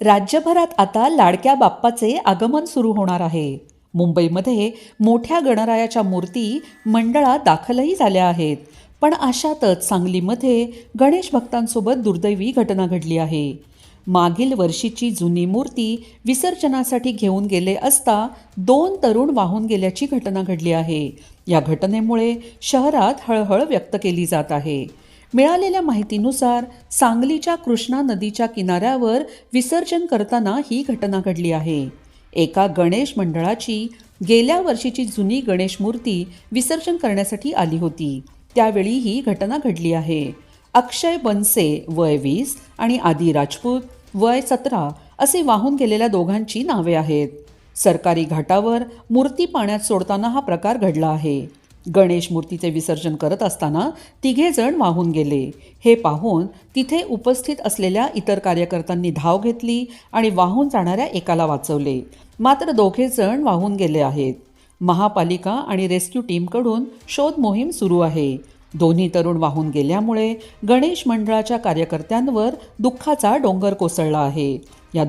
राज्यभरात आता लाडक्या बाप्पाचे आगमन सुरू होणार आहे. मुंबईमध्ये मोठ्या गणरायाच्या मूर्ती मंडळात दाखलही झाल्या आहेत. पण अशातच सांगलीमध्ये गणेश भक्तांसोबत दुर्दैवी घटना घडली आहे. मागील वर्षीची जुनी मूर्ती विसर्जनासाठी घेऊन गेले असता दोन तरुण वाहून गेल्याची घटना घडली आहे. या घटनेमुळे शहरात हळहळ व्यक्त केली जात आहे. मिळालेल्या माहितीनुसार सांगलीच्या कृष्णा नदीच्या किनाऱ्यावर विसर्जन करताना ही घटना घडली आहे. एका गणेश मंडळाची गेल्या वर्षीची जुनी गणेश मूर्ती विसर्जन करण्यासाठी आली होती. त्यावेळी ही घटना घडली आहे. अक्षय बनसे वय वीस आणि आदी राजपूत वय सतरा असे वाहून गेलेल्या दोघांची नावे आहेत. सरकारी घाटावर मूर्ती पाण्यात सोडताना हा प्रकार घडला आहे. गणेश मूर्तीचे विसर्जन करत असताना तिघेजण वाहून गेले. हे पाहून तिथे उपस्थित असलेल्या इतर कार्यकर्त्यांनी धाव घेतली आणि वाहून जाणाऱ्या एकाला वाचवले. मात्र दोघे जण वाहून गेले आहेत. महापालिका आणि रेस्क्यू टीमकडून शोध मोहीम सुरू आहे. दोन्ही तरुण वाहून गेल्यामुळे गणेश मंडळाच्या कार्यकर्त्यांवर दुःखाचा डोंगर कोसळला आहे. या